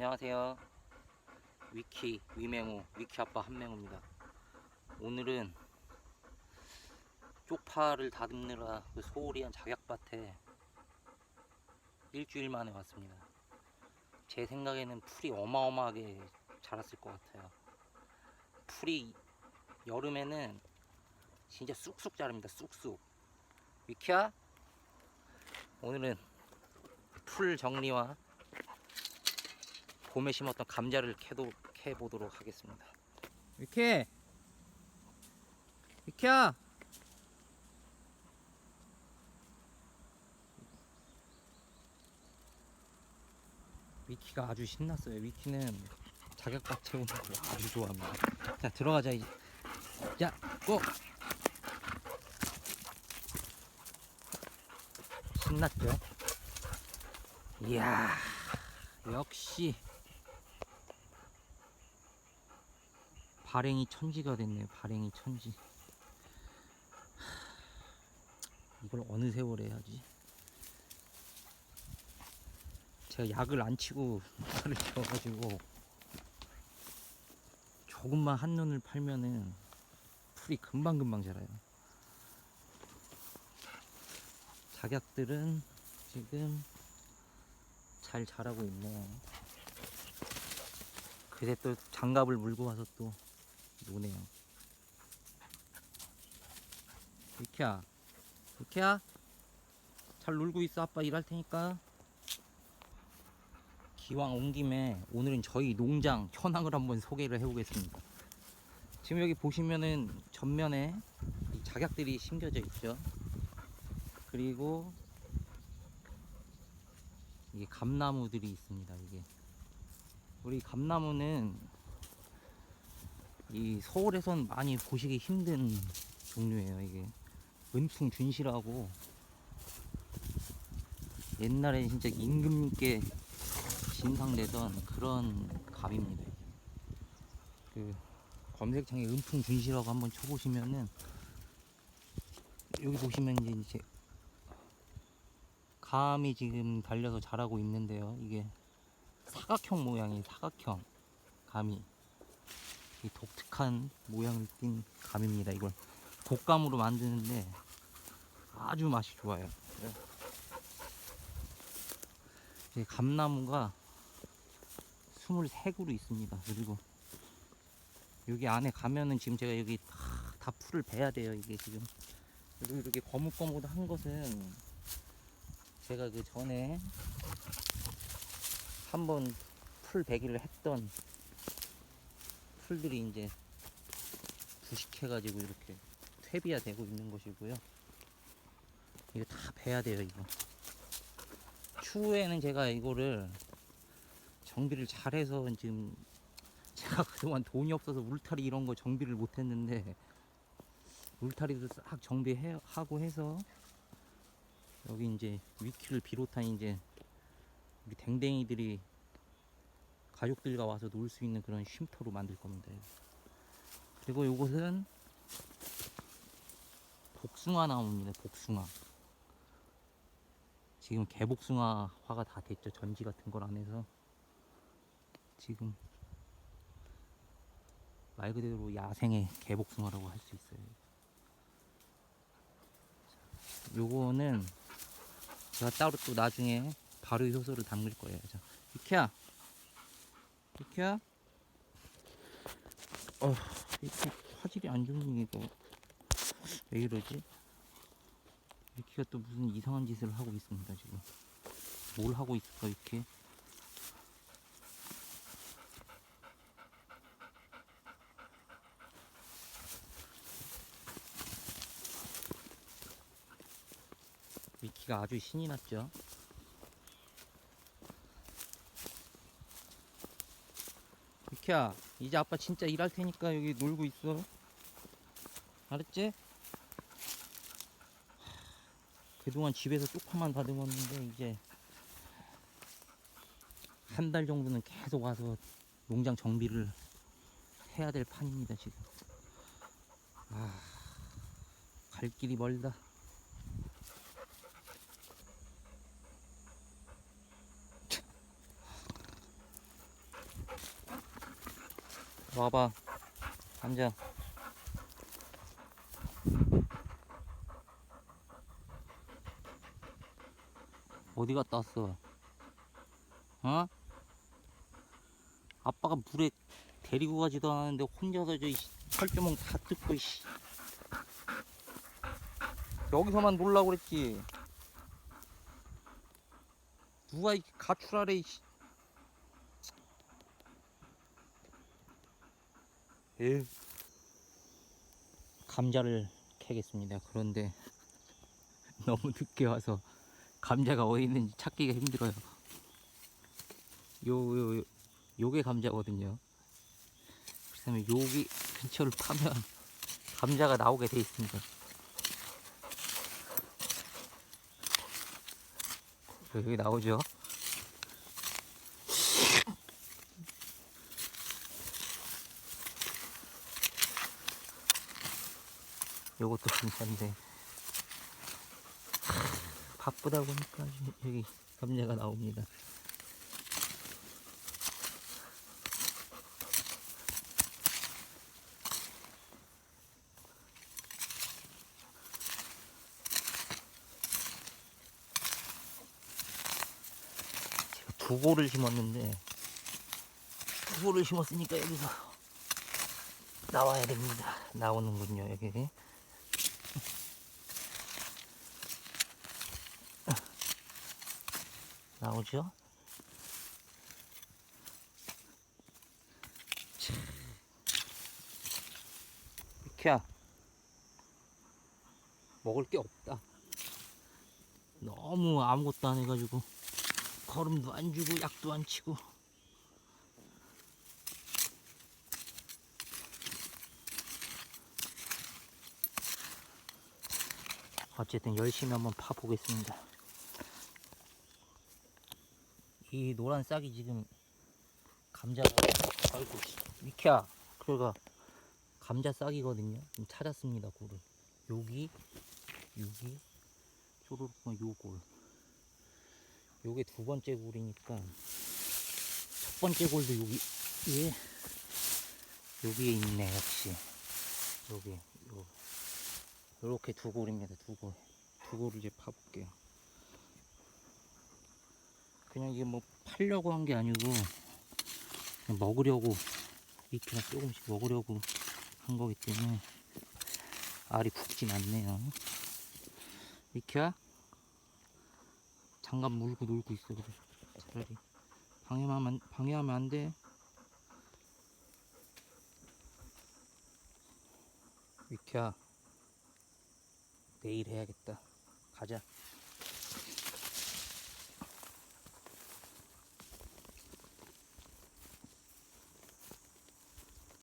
안녕하세요. 위키 위맹우 위키 아빠 한맹우입니다. 오늘은 쪽파를 다듬느라 그 소홀히 한 작약밭에 일주일 만에 왔습니다. 제 생각에는 풀이 어마어마하게 자랐을 것 같아요. 풀이 여름에는 진짜 쑥쑥 자랍니다. 쑥쑥. 위키야? 오늘은 풀 정리와 봄에 심었던 감자를 캐도 캐 보도록 하겠습니다. 위키, 위키야. 위키가 아주 신났어요. 위키는 자격밥 채우는 걸 아주 좋아합니다. 자 들어가자 이제. 자, 고. 신났죠? 이야, 역시 발행이 천지가 됐네요. 발행이 천지. 하, 이걸 어느 세월에 해야지? 제가 약을 안 치고 살을 쪄가지고 조금만 한눈을 팔면은 풀이 금방금방 자라요. 작약들은 지금 잘 자라고 있네요. 그새 또 장갑을 물고 와서 또 노네요. 이키야, 이키야, 잘 놀고 있어. 아빠 일할 테니까. 기왕 온 김에 오늘은 저희 농장 현황을 한번 소개를 해보겠습니다. 지금 여기 보시면은 전면에 이 작약들이 심겨져 있죠. 그리고 이게 감나무들이 있습니다. 이게 우리 감나무는 이 서울에선 많이 보시기 힘든 종류예요. 이게 은풍 준실하고 옛날에 진짜 임금님께 진상되던 그런 감입니다. 그 검색창에 은풍 준실하고 한번 쳐보시면은 여기 보시면 이제 이제 감이 지금 달려서 자라고 있는데요. 이게 사각형 모양의 사각형 감이 이 독특한 모양을 띈 감입니다. 이걸 독감으로 만드는데 아주 맛이 좋아요. 이 감나무가 23그루 있습니다. 그리고 여기 안에 가면은 지금 제가 여기 다, 다 풀을 베야 돼요. 이게 지금 그리고 이렇게 거뭇거뭇한 것은 제가 그 전에 한번 풀 베기를 했던 풀들이 이제 부식해가지고 이렇게 퇴비화 되고 있는 것이고요. 이거 다 베야 돼요, 이거. 추후에는 제가 이거를 정비를 잘해서 지금 제가 그동안 돈이 없어서 울타리 이런 거 정비를 못했는데 울타리도 싹 정비하고 해서 여기 이제 위키를 비롯한 이제 우리 댕댕이들이 가족들과 와서 놀 수 있는 그런 쉼터로 만들 겁니다. 그리고 이곳은 복숭아 나무입니다. 복숭아. 지금 개복숭아 화가 다 됐죠. 전지 같은 걸 안 해서 지금 말 그대로 야생의 개복숭아라고 할 수 있어요. 요거는 제가 따로 또 나중에 바로 효소를 담글 거예요. 자, 이케야, 이케야, 어, 이렇게 화질이 안 좋은 이거 왜 이러지? 이렇게가 또 무슨 이상한 짓을 하고 있습니다 지금. 뭘 하고 있을까 이렇게? 미키가 아주 신이 났죠. 미키야, 이제 아빠 진짜 일할 테니까 여기 놀고 있어. 알았지? 그동안 집에서 쪽파만 다듬었는데 이제 한 달 정도는 계속 와서 농장 정비를 해야 될 판입니다 지금. 아, 갈 길이 멀다. 와봐. 앉아. 어디 갔다 왔어? 어? 아빠가 물에 데리고 가지도 않았는데 혼자서 저 철조망 다 뜯고 씨. 여기서만 놀라고 그랬지. 누가 이 가출 하래 이씨. 에휴. 감자를 캐겠습니다. 그런데 너무 늦게 와서 감자가 어디 있는지 찾기가 힘들어요. 요, 요, 요 요게 감자거든요. 그다음에 여기 근처를 파면 감자가 나오게 돼 있습니다. 여기 나오죠? 요것도 괜찮은데 바쁘다 보니까 여기 감자가 나옵니다. 제가 두 고를 심었는데 두 고를 심었으니까 여기서 나와야 됩니다. 나오는군요 여기. 나오죠? 참. 미키야 먹을 게 없다 너무 아무것도 안 해가지고 걸음도 안 주고 약도 안 치고 어쨌든 열심히 한번 파보겠습니다 이 노란 싹이 지금 감자가 아이고 씨, 미키야. 그래가. 감자 싹이거든요. 지금 찾았습니다 굴을. 여기 여기 쪼르륵 요골. 요게 두 번째 굴이니까 첫 번째 골도 여기 예. 여기에 있네 역시. 여기 요. 요렇게 두 골입니다 두 골 두 골을 이제 파볼게요 그냥 이게 뭐 팔려고 한 게 아니고 먹으려고 이렇게 조금씩 먹으려고 한 거기 때문에 알이 굵진 않네요. 미키야 장갑 물고 놀고 있어 그래. 차라리. 방해하면 방해하면 안돼. 미키야 내일 해야겠다. 가자